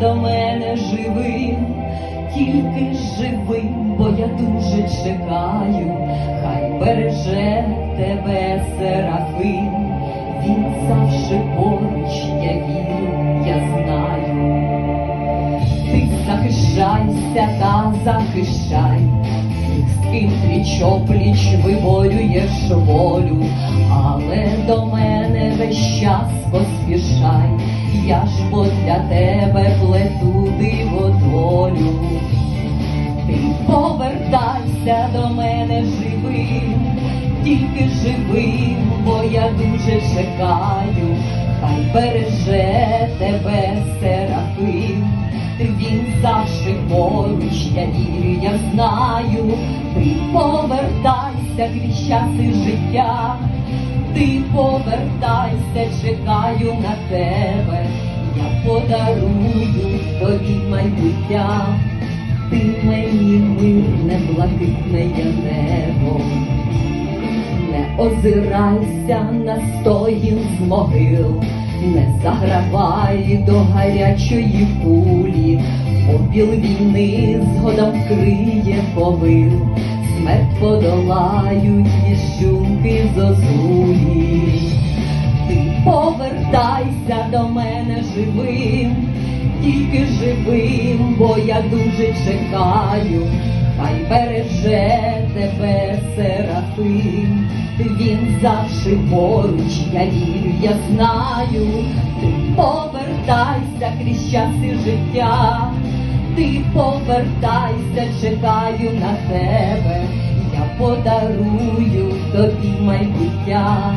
До мене живим, тільки живим, бо я дуже чекаю, хай береже тебе Серафим, він завжди поруч, я вірю, я знаю. Ти захищайся та захищай, з ким пліч опліч виборюєш волю, але до мене весь час поспішай, я ж бо для тебе плету диводолю. Ти повертайся до мене живим, тільки живим, бо я дуже чекаю, хай береже тебе Серафим. Він завжди поруч, я вірю, я знаю, ти повертайся крізь життя, ти повертайся, чекаю на тебе, я подарую тобі майбуття, ти мені мирне, блакитне я небо. Озирайся на стоїн з могил, не загравай до гарячої кулі, попіл війни згодом вкриє повил, смерть подолають віщунки зозулі. Ти повертайся до мене живим, тільки живим, бо я дуже чекаю, хай береже тебе Серафим, він завжди поруч, я вірю, я знаю, ти повертайся крізь часи життя, ти повертайся, чекаю на тебе, я подарую тобі майбуття,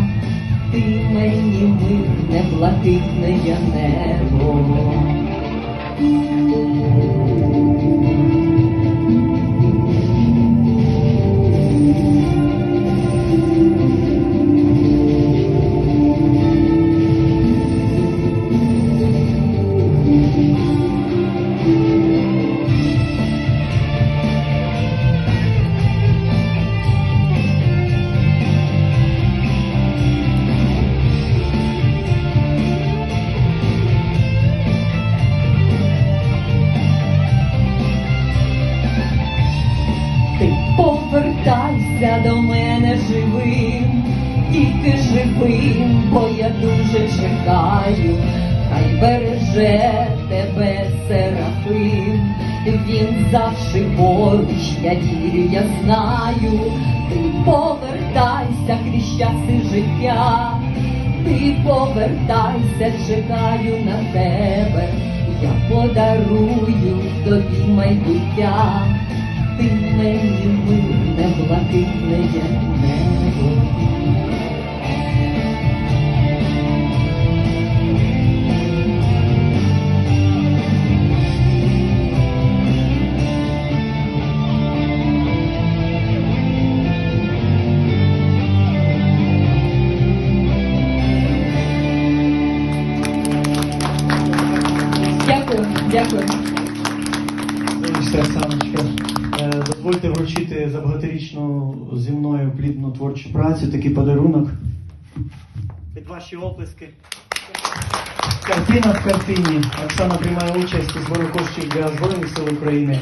ти мені мирне, блакитне я небо. Живим, бо я дуже чекаю, хай береже тебе Серафим, він завжди поруч, я вірю, я знаю, ти повертайся крізь життя, ти повертайся, чекаю на тебе, я подарую тобі майбуття. Ти мені мирне, блакитне як небо. Дякую, е, дозвольте вручити за багаторічну зі мною плідну творчу працю, такий подарунок. Під ваші оплески. Картина в картині. Оксана приймає участь у збору коштів для Збройних сил України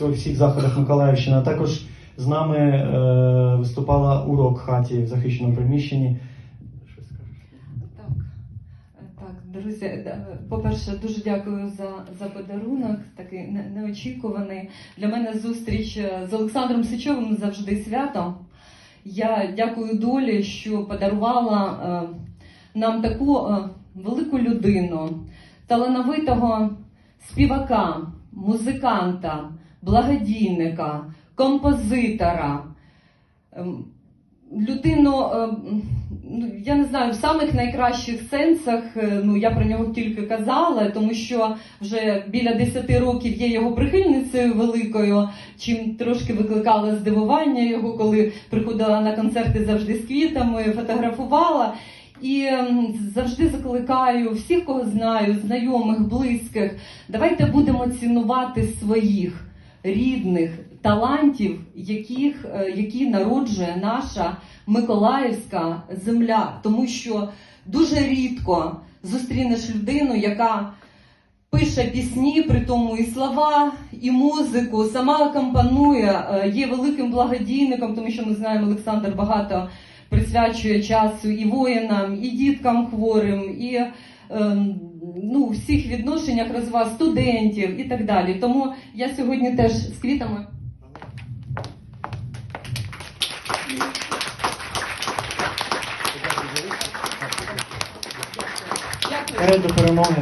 у всіх заходах Миколаївщини. А також з нами е, виступала урок хаті в захищеному приміщенні. Що скажеш? Так, е, так, друзі, по-перше, дуже дякую за, за подарунок, такий неочікуваний. Для мене зустріч е, з Олександром Сичовим завжди свято. Я дякую долі, що подарувала е, нам таку е, велику людину, талановитого співака, музиканта, благодійника, композитора. Людину, е, ну, я не знаю, в самих найкращих сенсах, е, ну я про нього тільки казала, тому що вже біля 10 років є його прихильницею великою, чим трошки викликала здивування його, коли приходила на концерти завжди з квітами, фотографувала. І ем, завжди закликаю всіх, кого знаю, знайомих, близьких. Давайте будемо цінувати своїх рідних талантів, яких, е, які народжує наша Миколаївська земля. Тому що дуже рідко зустрінеш людину, яка пише пісні, при тому і слова, і музику, сама акомпанує, е, є великим благодійником, тому що ми знаємо, Олександр багато присвячує часу і воїнам, і діткам хворим, і ну, у всіх відношеннях розвиває студентів і так далі. Тому я сьогодні теж з квітами. Дякую. Перед до перемоги.